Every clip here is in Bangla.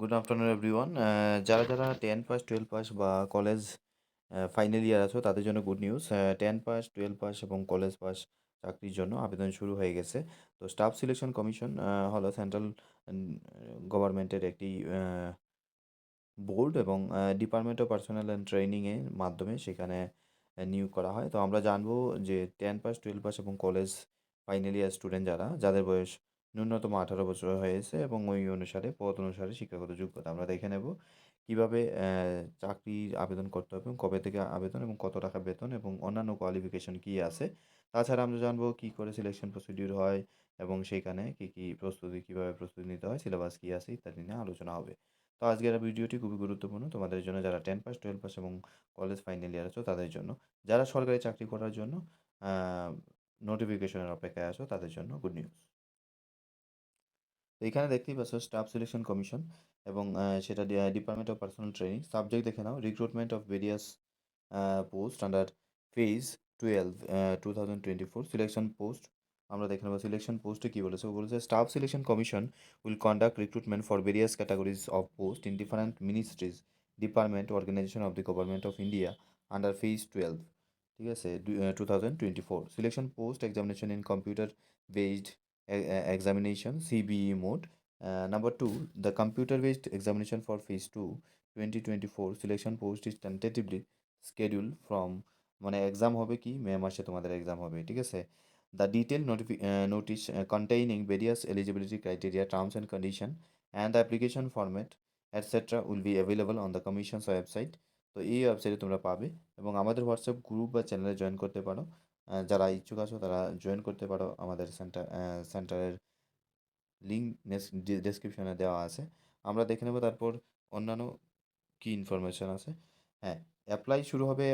গুড আফটারনুন এভরিওয়ান যারা যারা টেন পাস টুয়েলভ পাস বা কলেজ ফাইনাল ইয়ার আছো, তাদের জন্য good news ten pass twelve pass এবং কলেজ পাস চাকরির জন্য আবেদন শুরু হয়ে গেছে। তো স্টাফ সিলেকশন কমিশন হলো সেন্ট্রাল গভর্নমেন্টের একটি বোর্ড এবং ডিপার্টমেন্ট অফ পার্সোনাল অ্যান্ড ট্রেনিংয়ের মাধ্যমে সেখানে নিয়োগ করা হয়। তো আমরা জানব যে টেন পাস টুয়েলভ পাস এবং কলেজ ফাইনাল ইয়ার স্টুডেন্ট যারা, যাদের বয়স ন্যূনতম আঠারো বছর হয়েছে এবং ওই অনুসারে পদ অনুসারে শিক্ষাগত যোগ্যতা। আমরা দেখে নেব কীভাবে চাকরির আবেদন করতে হবে এবং কবে থেকে আবেদন এবং কত টাকা বেতন এবং অন্যান্য কোয়ালিফিকেশন কী আছে। তাছাড়া আমরা জানব কী করে সিলেকশন প্রসিডিউর হয় এবং সেখানে কী কী প্রস্তুতি, কীভাবে প্রস্তুতি নিতে হয় সিলেবাস কী আছে ইত্যাদি নিয়ে আলোচনা হবে। তো আজকের ভিডিওটি খুবই গুরুত্বপূর্ণ। তোমাদের জন্য যারা টেন পাস টুয়েলভ পাস এবং কলেজ ফাইনাল ইয়ার আছো, তাদের জন্য। যারা সরকারি চাকরি করার জন্য নোটিফিকেশনের অপেক্ষায় আছো, তাদের জন্য গুড নিউজ তো এখানে দেখতেই পাচ্ছ স্টাফ সিলেকশন কমিশন এবং সেটা department of personal training subject দেখে নাও recruitment of various post under phase twelve two thousand twenty four selection post আমরা দেখে নেব সিলেকশন পোস্টে কী বলেছে, ও বলেছে staff selection commission will conduct recruitment for various categories of post in different ministries department organization of the government of India under phase twelve ঠিক আছে two thousand twenty four selection post examination in computer based examination CBE mode. Uh, number two, the computer based examination for phase 2 2024 selection post is tentatively scheduled from মানে এক্সাম হবে কি? মে মাসে তোমাদের এক্সাম হবে ঠিক আছে? The detail notify notice containing various eligibility criteria terms and condition and application format etcetera will be available on the commission's website তো এই ওয়েবসাইটে তোমরা পাবে এবং আমাদের হোয়াটসঅ্যাপ গ্রুপ বা চ্যানেলে জয়েন করতে পারো। যারা ইচ্ছুক আছো তারা জয়েন করতে পারো। আমাদের সেন্টার সেন্টারের লিঙ্ক ডেসক্রিপশনে দেওয়া আছে। আমরা দেখে নেব তারপর অন্যান্য কী ইনফরমেশন আছে। হ্যাঁ অ্যাপ্লাই শুরু হবে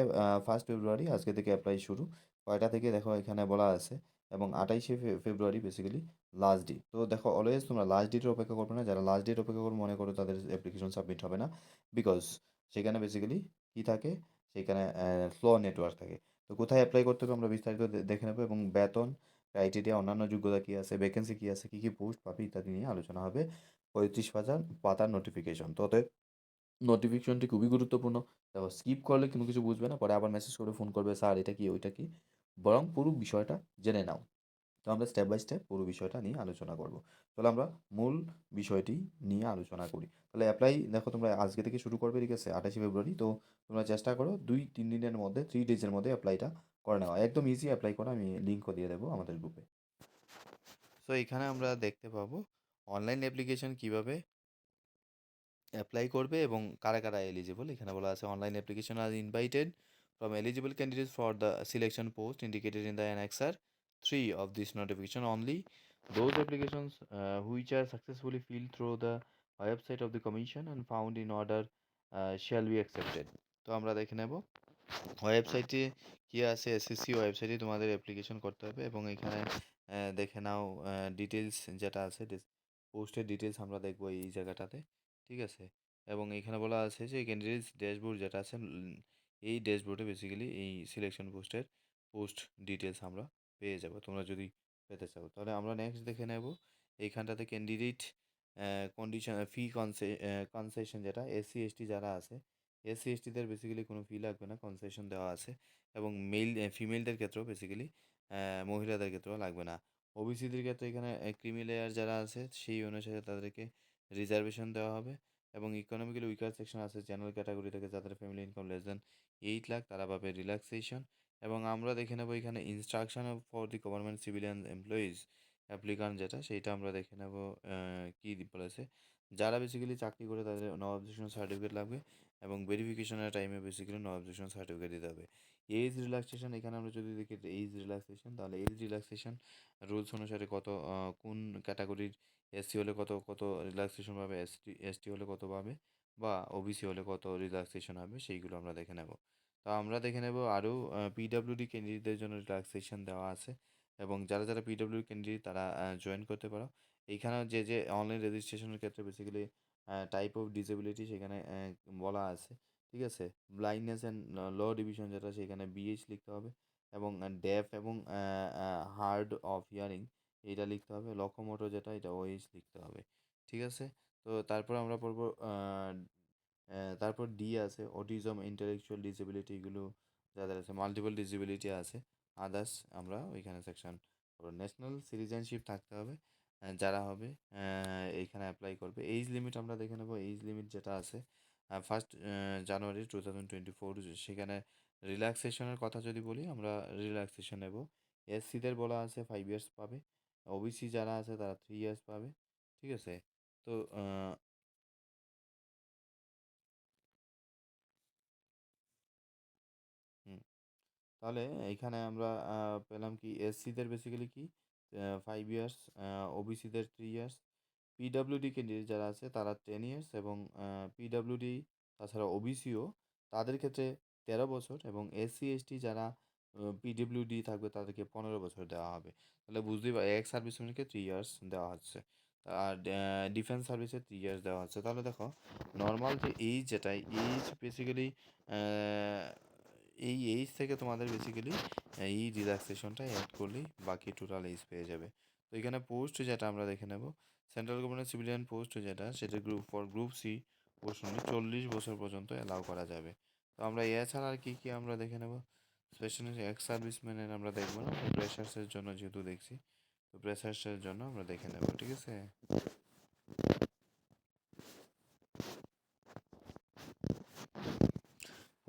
ফার্স্ট ফেব্রুয়ারি আজকে থেকে অ্যাপ্লাই শুরু। কয়টা থেকে দেখো এখানে বলা আছে এবং আঠাইশে ফেব্রুয়ারি বেসিক্যালি লাস্ট ডেট তো দেখো অলওয়েজ তোমরা লাস্ট ডেটের অপেক্ষা করবে না। যারা লাস্ট ডেট অপেক্ষা করে মনে করো তাদের অ্যাপ্লিকেশন সাবমিট হবে না। বিকজ সেখানে বেসিক্যালি কী থাকে? সেখানে স্লো নেটওয়ার্ক থাকে। তো কোথায় অ্যাপ্লাই করতে হবে আমরা বিস্তারিত দেখে নেব এবং বেতন ক্রাইটেরিয়া অন্যান্য যোগ্যতা কী আছে ভ্যাকেন্সি কী আছে, কী কী পোস্ট পাবে ইত্যাদি নিয়ে আলোচনা হবে। পঁয়ত্রিশ পাতার পাতার নোটিফিকেশন তো অতএব নোটিফিকেশনটি খুবই গুরুত্বপূর্ণ। দেখো স্কিপ করলে কোনো কিছু বুঝবে না, পরে আবার মেসেজ করে ফোন করবে, স্যার, এটা কি, ওইটা কি? বরং পুরো বিষয়টা জেনে নাও। তো আমরা স্টেপ বাই স্টেপ পুরো বিষয়টা নিয়ে আলোচনা করব। তাহলে আমরা মূল বিষয়টি নিয়ে আলোচনা করি। তাহলে অ্যাপ্লাই দেখো তোমরা আজকে থেকে শুরু করবে, ঠিক আছে? আঠাশে ফেব্রুয়ারি। তো তোমরা চেষ্টা করো দুই, তিন দিনের মধ্যে থ্রি ডেজের মধ্যে অ্যাপ্লাইটা করে নেওয়া। একদম ইজি অ্যাপ্লাই করা, আমি লিঙ্কও দিয়ে দেবো আমাদের গ্রুপে সো এখানে আমরা দেখতে পাবো অনলাইন অ্যাপ্লিকেশন কীভাবে অ্যাপ্লাই করবে এবং কারা কারা এলিজিবল এখানে বলা আছে online application are invited from eligible candidate for the selection post indicated in the annexure three of this notification only those applications uh, which are successfully filled through the website of the commission and found in order uh, shall be accepted. তো আমরা দেখে নেব। ওয়েবসাইটে কি আছে? এসএসসি ওয়েবসাইটে তোমাদের অ্যাপ্লিকেশন করতে হবে এবং এখানে দেখে নাও ডিটেলস যেটা আছে পোস্টের ডিটেলস আমরা দেখব এই জায়গাটাতে। ঠিক আছে? এবং এখানে বলা আছে যে ক্যান্ডিডেটস ড্যাশবোর্ড যেটা আছে এই ড্যাশবোর্ডে বেসিক্যালি এই সিলেকশন পোস্টের পোস্ট ডিটেলস আমরা পেয়ে যাব, তোমরা যদি পেতে চাও। তাহলে আমরা নেক্সট দেখে নেব এইখানটাতে candidate condition fee conce concession যেটা এসসি এসটি যারা আছে এসসি এসটিদের বেসিক্যালি কোনো ফি লাগবে না কনসেশন দেওয়া আছে। এবং মেল ফিমেলদের ক্ষেত্রেও বেসিক্যালি মহিলাদের ক্ষেত্রেও লাগবে না। ওবিসিদের ক্ষেত্রে এখানে ক্রিমি লেয়ার যারা আছে, সেই অনুসারে তাদেরকে রিজার্ভেশন দেওয়া হবে। এবং ইকোনমিক্যালি উইকার সেকশন আছে জেনারেল ক্যাটাগরি থেকে যাদের family income less than eight lakh তারা পাবে রিল্যাক্সেশন এবং আমরা দেখে নেব এখানে instruction for the government civilian employees applicant যেটা, সেইটা আমরা দেখে নেব কী বলেছে। যারা বেসিক্যালি চাকরি করে তাদের নো অবজেকশন সার্টিফিকেট লাগবে এবং ভেরিফিকেশনের টাইমে বেসিক্যালি নো অবজেকশন সার্টিফিকেট দিতে হবে। এজ রিল্যাক্সেশন এখানে আমরা যদি দেখি এজ রিল্যাক্সেশন তাহলে এজ রিল্যাক্সেশন রুলস অনুসারে কত কোন ক্যাটাগরির এসসি হলে কত কত রিল্যাক্সেশন পাবে এসটি এসটি হলে কত পাবে বা ওবিসি হলে কত রিল্যাক্সেশন হবে, সেইগুলো আমরা দেখে নেব। তো আমরা দেখে নেব আরও পিডাব্লিউডি ক্যান্ডিডেটদের জন্য রিল্যাক্সেশন দেওয়া আছে এবং যারা যারা পিডাব্লিউডি ক্যান্ডিডেট তারা জয়েন করতে পারো। এইখানে যে যে অনলাইন রেজিস্ট্রেশনের ক্ষেত্রে বেসিক্যালি টাইপ অফ ডিসেবিলিটি সেখানে বলা আছে, ঠিক আছে? ব্লাইন্ডনেস অ্যান্ড লো ডিভিশন যেটা সেখানে বিএইচ লিখতে হবে এবং ডেফ এবং হার্ড অফ হিয়ারিং এইটা লিখতে হবে। লকোমোটো যেটা, এটা ওএইচ লিখতে হবে, ঠিক আছে? তো তারপর আমরা পড়ব তারপর ডি আছে অটিজম ইন্টেলেকচুয়াল ডিসেবিলিটি এগুলো যাদের আছে মাল্টিপল ডিসেবিলিটি আছে আদার্স আমরা ওইখানে সেকশন ন্যাশনাল সিটিজেনশিপ থাকতে হবে যারা হবে এইখানে অ্যাপ্লাই করবে। এইজ লিমিট আমরা দেখে নেব এইজ লিমিট যেটা আছে first January two thousand twenty four সেখানে রিল্যাক্সেশনের কথা যদি বলি, আমরা রিল্যাক্সেশন নেব। এসসিদের বলা আছে ফাইভ ইয়ার্স পাবে। ওবিসি যারা আছে, তারা থ্রি ইয়ার্স পাবে, ঠিক আছে? তো তাহলে এইখানে আমরা পেলাম কি এসসিদের বেসিক্যালি কি? ফাইভ ইয়ার্স ওবিসিদের থ্রি ইয়ার্স পিডাব্লিউডি ক্যান্ডিডেট যারা আছে তারা টেন ইয়ার্স এবং পিডাব্লিউডি তাছাড়া ওবিসিও তাদের ক্ষেত্রে তেরো বছর এবং এসসি এসটি যারা পিডব্লিউডি থাকবে তাদেরকে পনেরো বছর দেওয়া হবে। তাহলে বুঝতেই পারি এক সার্ভিসম্যানকে থ্রি ইয়ার্স দেওয়া হচ্ছে। আর ডিফেন্স সার্ভিসে থ্রি ইয়ার্স দেওয়া হচ্ছে। তাহলে দেখো নর্মাল যে এইজ যেটা এইজ বেসিক্যালি এই এইজ থেকে তোমাদের বেসিক্যালি এই রিল্যাক্সেশনটা অ্যাড করলেই বাকি টোটাল এইজ পেয়ে যাবে। তো এখানে পোস্ট যেটা আমরা দেখে নেব সেন্ট্রাল গভর্নমেন্ট সিভিলিয়ান পোস্ট যেটা, সেটা group for group C post চল্লিশ বছর পর্যন্ত অ্যালাউ করা যাবে। তো আমরা এছাড়া আর কী কী আমরা দেখে নেব? স্পেশালি এক্স সার্ভিসম্যানের আমরা দেখব না প্রেশার্সের জন্য যেহেতু দেখছি, তো প্রেশার্সের জন্য আমরা দেখে নেব, ঠিক আছে?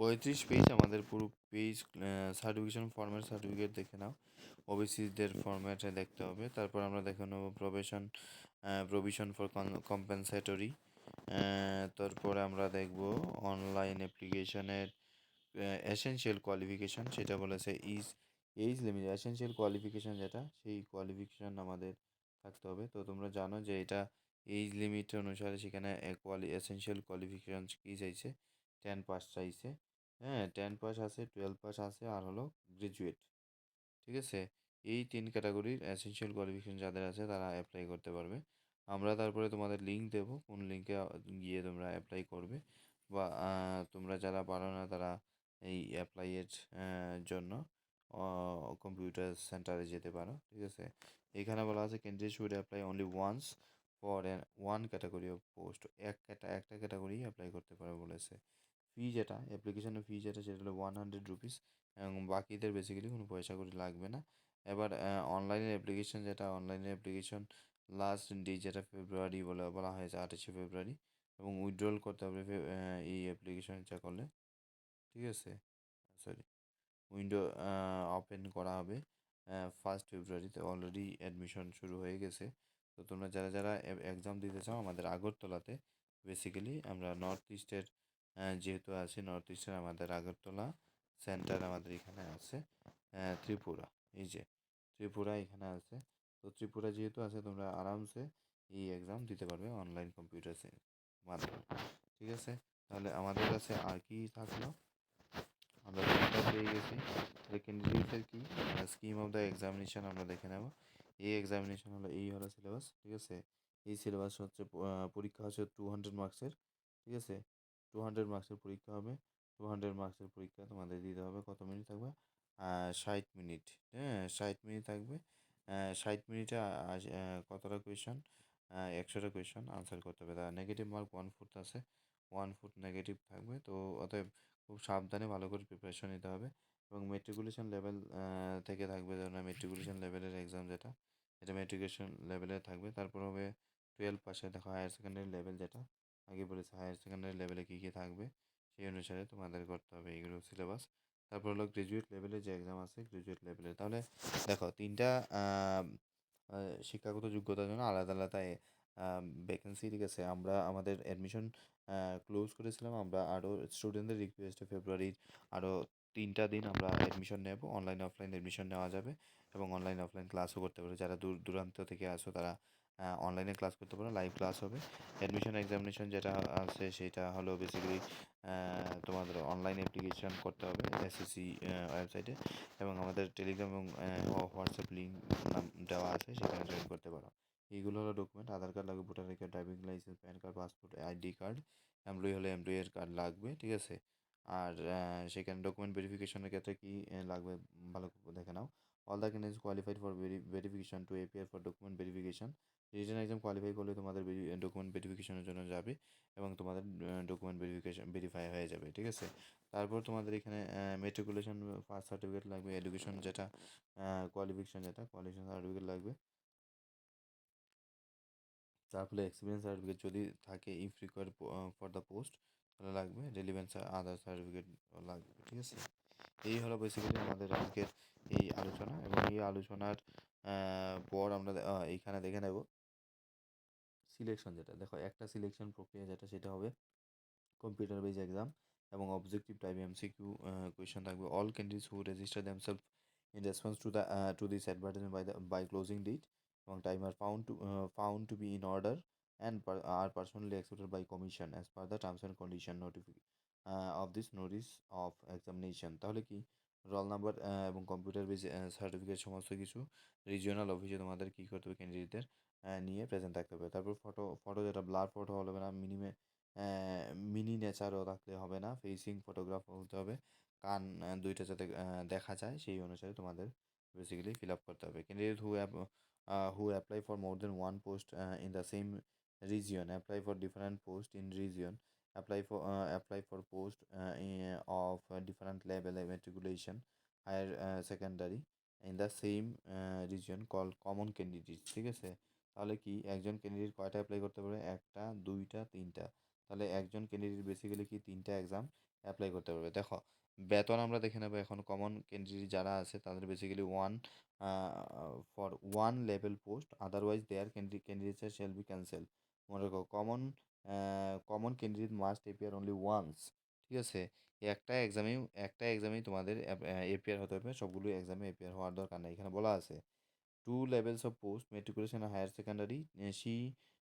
পঁয়ত্রিশ পেজ আমাদের পুরো পেজ সার্টিফিকেশন ফর্মের সার্টিফিকেট দেখে নাও। ওবিসিদের ফর্ম্যাটে দেখতে হবে। তারপর আমরা দেখে নেব প্রবেশন প্রভিশন ফর কম্পেনসেটরি তারপরে আমরা দেখব অনলাইন অ্যাপ্লিকেশনের এসেনশিয়াল কোয়ালিফিকেশান সেটা বলেছে is age limit essential qualification যেটা, সেই কোয়ালিফিকেশান আমাদের থাকতে হবে। তো তোমরা জানো যে এটা এইজ লিমিট অনুসারে সেখানে কোয়ালি এসেনশিয়াল কোয়ালিফিকেশান কী চাইছে? টেন পাস চাইছে। হ্যাঁ টেন পাস আছে টুয়েলভ পাস আছে, আর হলো গ্রাজুয়েট ঠিক আছে? এই তিন ক্যাটাগরির এসেনশিয়াল কোয়ালিফিকেশান যাদের আছে তারা অ্যাপ্লাই করতে পারবে। আমরা তারপরে তোমাদের লিঙ্ক দেব, কোন লিঙ্কে গিয়ে তোমরা অ্যাপ্লাই করবে বা তোমরা যারা পারো না তারা এই অ্যাপ্লাইয়ের জন্য কম্পিউটার সেন্টারে যেতে পারো, ঠিক আছে? এখানে বলা আছে candidate should apply only once for one category of post এক একটা ক্যাটাগরি অ্যাপ্লাই করতে পারে বলেছে। ফি যেটা অ্যাপ্লিকেশনের ফি যেটা, সেটা হলো ওয়ান হান্ড্রেড রুপিস এবং বাকিদের বেসিক্যালি কোনো পয়সা করে লাগবে না। এবার অনলাইনের অ্যাপ্লিকেশন যেটা অনলাইনের অ্যাপ্লিকেশন লাস্ট ডে যেটা ফেব্রুয়ারি বলে বলা হয়েছে, আঠাশে ফেব্রুয়ারি এবং উইথড্রল করতে হবে এই অ্যাপ্লিকেশনটা করলে। ঠিক আছে? সরি উইন্ডো ওপেন করা হবে ফার্স্ট ফেব্রুয়ারিতে অলরেডি অ্যাডমিশন শুরু হয়ে গেছে। তো তোমরা যারা যারা এক্সাম দিতে চাও আমাদের আগরতলাতে বেসিক্যালি আমরা নর্থ ইস্টের যেহেতু আছে নর্থ ইস্টের আমাদের আগরতলা সেন্টার আমাদের এখানে আছে ত্রিপুরা এই যে ত্রিপুরা এখানে আছে। তো ত্রিপুরা যেহেতু আছে তোমরা আরামসে এই এক্সাম দিতে পারবে অনলাইন কম্পিউটার মাধ্যমে ঠিক আছে? তাহলে আমাদের কাছে আর কি থাকল? আমরা পেয়ে গেছি। তাহলে ক্যান্ডিডেটসের কি? স্কিম অফ দ্য এক্সামিনেশন আমরা দেখে নেব। এই এক্সামিনেশন হলো এই হলো সিলেবাস ঠিক আছে? এই সিলেবাস হচ্ছে পরীক্ষা হচ্ছে টু হান্ড্রেড মার্কসের ঠিক আছে? টু হান্ড্রেড মার্কসের পরীক্ষা হবে টু হান্ড্রেড মার্কসের পরীক্ষা তোমাদের দিতে হবে। কত মিনিট থাকবে? ষাট মিনিট হ্যাঁ ষাট মিনিট থাকবে। ষাট মিনিটে কতটা কোয়েশন একশোটা কোয়েশন আনসার করতে হবে। তার নেগেটিভ মার্ক ওয়ান ফুট আছে ওয়ান ফুট নেগেটিভ থাকবে। তো অতএব খুব সাবধানে ভালো করে প্রিপারেশন নিতে হবে এবং মেট্রিকুলেশন লেভেল থেকে থাকবে যেন মেট্রিকুলেশন লেভেলের এক্সাম যেটা, এটা মেট্রিকুলেশন লেভেলে থাকবে। তারপর হবে টুয়েলভ পাশে দেখো হায়ার সেকেন্ডারি লেভেল যেটা। আগে বলেছে হায়ার সেকেন্ডারি লেভেলে কী কী থাকবে, সেই অনুসারে তোমাদের করতে হবে এইগুলো সিলেবাস তারপর হলো গ্রাজুয়েট লেভেলে যে এক্সাম আছে গ্রাজুয়েট লেভেলে তাহলে দেখো, তিনটা শিক্ষাগত যোগ্যতার জন্য আলাদা আলাদা ভ্যাকেন্সি ঠিক আমরা আমাদের অ্যাডমিশন ক্লোজ করেছিলাম, আমরা আরও স্টুডেন্টদের রিকোয়েস্টে ফেব্রুয়ারির আরও তিনটা দিন আমরা অ্যাডমিশন নেব অনলাইন অফলাইন অ্যাডমিশন নেওয়া যাবে এবং অনলাইন অফলাইন ক্লাসও করতে পারবে। যারা দূর, দূরান্ত থেকে আসো, তারা অনলাইনে ক্লাস করতে পারো লাইভ ক্লাস হবে। অ্যাডমিশন এক্সামিনেশন যেটা আছে সেটা হলো বেসিক্যালি তোমাদের অনলাইন অ্যাপ্লিকেশন করতে হবে এসএসসি ওয়েবসাইটে এবং আমাদের টেলিগ্রাম এবং হোয়াটসঅ্যাপ লিঙ্ক দেওয়া আছে, সেখানে জয়েন করতে পারো। এইগুলো হলো ডকুমেন্ট আধার কার্ড লাগবে voter card driving licence PAN card passport ID card employee হলে এমপ্লয়ের কার্ড লাগবে, ঠিক আছে? আর সেখানে ডকুমেন্ট ভেরিফিকেশনের ক্ষেত্রে কী লাগবে ভালো দেখে নাও। All the candidates qualified for verification to appear for document verification written exam qualify করলে তোমাদের ডকুমেন্ট ভেরিফিকেশনের জন্য যাবে এবং তোমাদের ডকুমেন্ট ভেরিফিকেশন ভেরিফাই হয়ে যাবে, ঠিক আছে? তারপর তোমাদের এখানে মেট্রিকুলেশন ফার্স্ট সার্টিফিকেট লাগবে এডুকেশন যেটা কোয়ালিফিকেশন যেটা কোয়ালিফিকেশন সার্টিফিকেট লাগবে। তারপরে এক্সপিরিয়েন্স সার্টিফিকেট যদি থাকে if require for the post তাহলে লাগবে। রেলিভেন্স আদার সার্টিফিকেট লাগবে, ঠিক আছে? এই হলো বেসিক্যালি আমাদের আজকের আলোচনা এবং এই আলোচনার পর আমরা এইখানে দেখে নেব। সিলেকশন যেটা, দেখো একটা সিলেকশন প্রক্রিয়া যেটা, সেটা হবে কম্পিউটার বেজ এক্সাম এবং অবজেক্টিভ টাইপ এমসিকিউ কোয়েশন থাকবে। All candidates who register themselves in response to the to this advertisement by the by closing date এবং time are found to found to be in order and are personally accepted by commission as per the terms and condition notification of this notice of examination তাহলে কি? রোল নাম্বার এবং কম্পিউটার বেস সার্টিফিকেট সমস্ত কিছু রিজিওনাল অফিসে তোমাদের কী করতে হবে ক্যান্ডিডেটদের নিয়ে প্রেজেন্ট থাকতে হবে। তারপর ফটো ফটো যেটা ব্লার ফটো হবে না মিনিমে মিনি নেচারও রাখলে হবে না ফেসিং ফটোগ্রাফ হতে হবে। কান দুইটা যাতে দেখা যায়, সেই অনুসারে তোমাদের বেসিক্যালি ফিল আপ করতে হবে। Candidate who app who apply for more than one post in the same region apply for different post in region apply for uh, apply for post uh, of uh, different level of matriculation higher uh, secondary in the same uh, region called common candidates ঠিক আছে? তাহলে কি একজন ক্যান্ডিডেট কয়টা অ্যাপ্লাই করতে পারে একটা দুইটা তিনটা। তাহলে একজন ক্যান্ডিডেট বেসিক্যালি কি তিনটা এক্সাম অ্যাপ্লাই করতে পারবে? দেখো বেতন আমরা দেখে নেব এখন কমন ক্যান্ডিডেট যারা আছে তাদের basically one for one level post otherwise their candidate candidates shall be cancel মনে রাখো common common candidate must appear only once ঠিক আছে? একটা এক্সামেই একটা এক্সামেই তোমাদের এপিয়ার হতে হবে, সবগুলো এক্সামে এপিয়ার হওয়ার দরকার নেই, এখানে বলা আছে। Two levels of post matriculation higher secondary she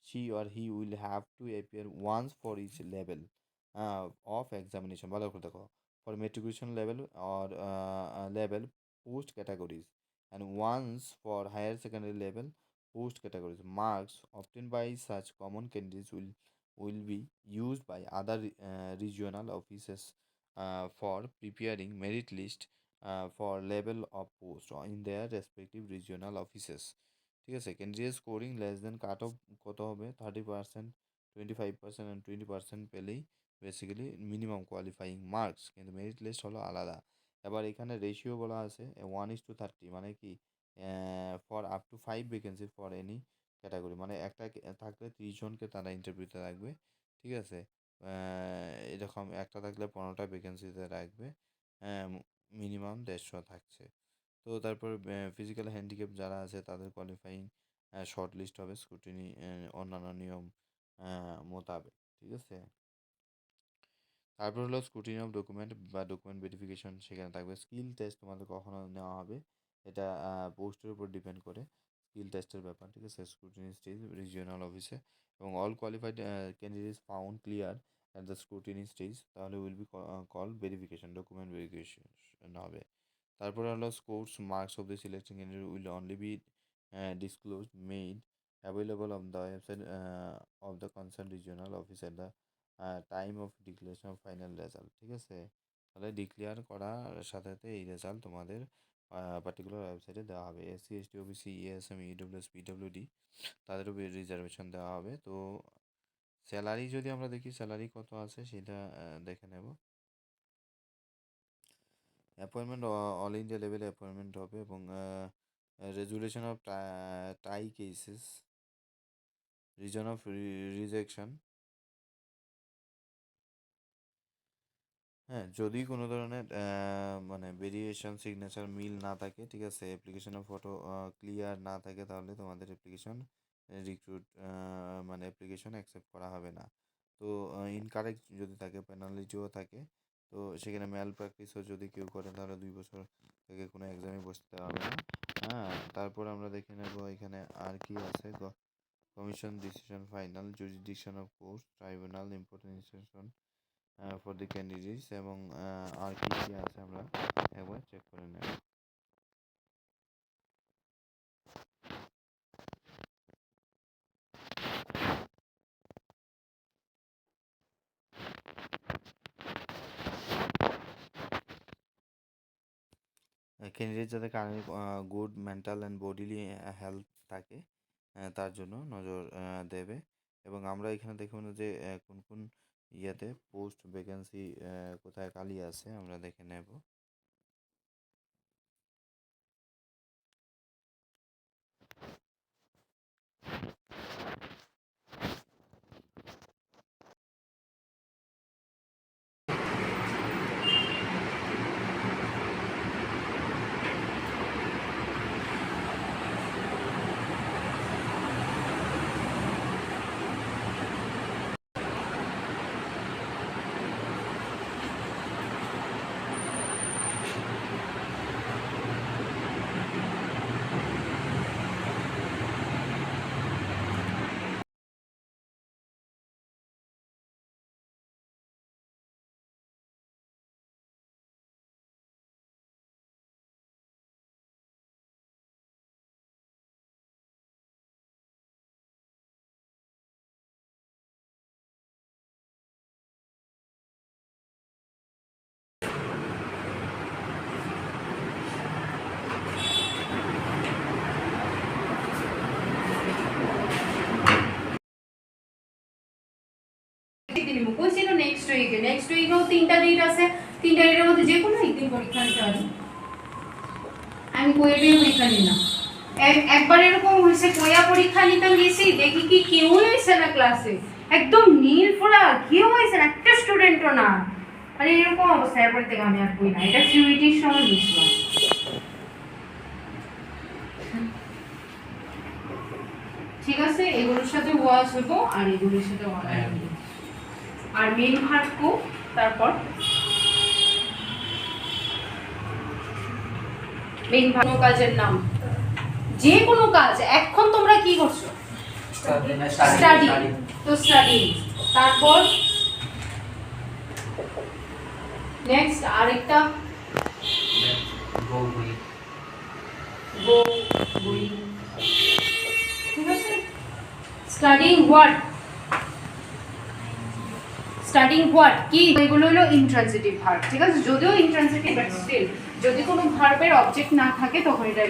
she or he will have to appear once for each level of examination ভালো করে দেখো for matriculation level or level post categories and once for higher secondary level post categories. Marks obtained by such common candidates will will be used by other uh, regional offices uh, for preparing merit list uh, for level of post in their respective regional offices. ঠিক আছে? Candidate scoring less than cut off কত হবে? Thirty percent twenty five percent and twenty percent পেলেই বেসিক্যালি মিনিমাম কোয়ালিফাইং মার্কস কিন্তু মেরিট লিস্ট হলো আলাদা। এবার এখানে রেশিও বলা আছে ওয়ান ইস টু থার্টি মানে কি for up to five vacancy for any category মানে একটা থাকলে ত্রিশ জনকে তারা ইন্টারভিউতে রাখবে, ঠিক আছে? এরকম একটা থাকলে পনেরোটা ভ্যাকেন্সিতে রাখবে মিনিমাম দেড়শো থাকছে। তো তারপর ফিজিক্যাল হ্যান্ডিক্যাপ যারা আছে তাদের কোয়ালিফাইং শর্ট লিস্ট হবে স্কুটিনি অন্যান্য নিয়ম মোতাবেক, ঠিক আছে? তারপর হলো স্কুটিনি অফ ডকুমেন্ট বা ডকুমেন্ট ভেরিফিকেশন সেখানে থাকবে। স্কিল টেস্ট তোমাদের কখনো নেওয়া হবে, এটা পোস্টের উপর ডিপেন্ড করে। স্কিল টেস্টের ব্যাপার, ঠিক আছে? স্ক্রুটিনি স্টেজ রিজিওনাল অফিসে এবং all qualified candidates found clear at the scrutiny stage তাহলে will be call verification document verification হবে। তারপরে হলো scores marks of the selection candidate will only be disclose made available of the website of the concern regional office at the time of declaration final result ঠিক আছে? তাহলে ডিক্লেয়ার করার সাথে সাথে এই রেজাল্ট তোমাদের পার্টিকুলার ওয়েবসাইটে দেওয়া হবে। SC ST OBC ESM EWS PWD তাদেরও রিজার্ভেশন দেওয়া হবে। তো স্যালারি যদি আমরা দেখি স্যালারি কত আছে সেটা দেখে নেব। অ্যাপয়েন্টমেন্ট অল ইন্ডিয়া লেভেলে অ্যাপয়েন্টমেন্ট হবে এবং resolution of tie cases reason of rejection হ্যাঁ যদি কোনো ধরনের মানে ভেরিয়েশন সিগনেচার মিল না থাকে, ঠিক আছে অ্যাপ্লিকেশনের ফটো ক্লিয়ার না থাকে, তাহলে তোমাদের অ্যাপ্লিকেশন রিক্রুট মানে অ্যাপ্লিকেশন অ্যাকসেপ্ট করা হবে না। তো ইনকারেক্ট যদি থাকে পেনাল্টিও থাকে, তো সেখানে ম্যাল প্র্যাকটিসও যদি কেউ করে, তাহলে দুই বছর থেকে কোনো এক্সামে বসতে হবে না। হ্যাঁ তারপর আমরা দেখে নেব এখানে আর কি আছে। Commission decision final jurisdiction of courts tribunal important institution for the candidates এবং আর কী কী আছে আমরা একবার চেক করে নেব। ক্যান্ডিডেট যাতে good mental and bodily health থাকে তার জন্য নজর দেবে। এবং আমরা এখানে দেখুন যে কোন কোন ইয়েতে পোস্ট ভ্যাকেন্সি কোথায় খালি আছে আমরা দেখে নেব। দিন মুকুল ছিল নেক্সট উইকে নেক্সট উইকেও তিনটা ডেট আছে, তিনটা ডেটের মধ্যে যে কোনো একদিন পরীক্ষা নিতে পারি। আমি কোয়েটেই পরীক্ষা নিলাম এক- একবার এরকম হয়েছে কোয়া পরীক্ষা নিতে গেছি, দেখি কি কেউ হয়েছে না ক্লাসে একদম নীল ফোড়া কেউ হয়েছে না, একটা স্টুডেন্টও না। মানে এরকম অবস্থা, এরপর থেকে আমি আর কই না। এটা সিউইটির সময় দিয়েছিলাম ঠিক আছে, এগুলোর সাথে ওয়াশ হব, আর এগুলোর সাথে ওয়াশ আর মেন ভার্বকো তারপর মেন ভার্ব কাজের নাম। যে কোনো কাজ এখন তোমরা কি করছ? স্টাডি তো স্টাডি তারপর নেক্সট আরেকটা। ঠিক আছে? স্টাডিং হোয়াট স্টাডিং হোয়াট কি? এগুলো হলো ইন্ট্রান্সিটিভ ভার্ব ঠিক আছে? যদিও ইন্ট্রান্সিটিভ স্টিল যদি কোনো ভার্বের অবজেক্ট না থাকে, তখন এটা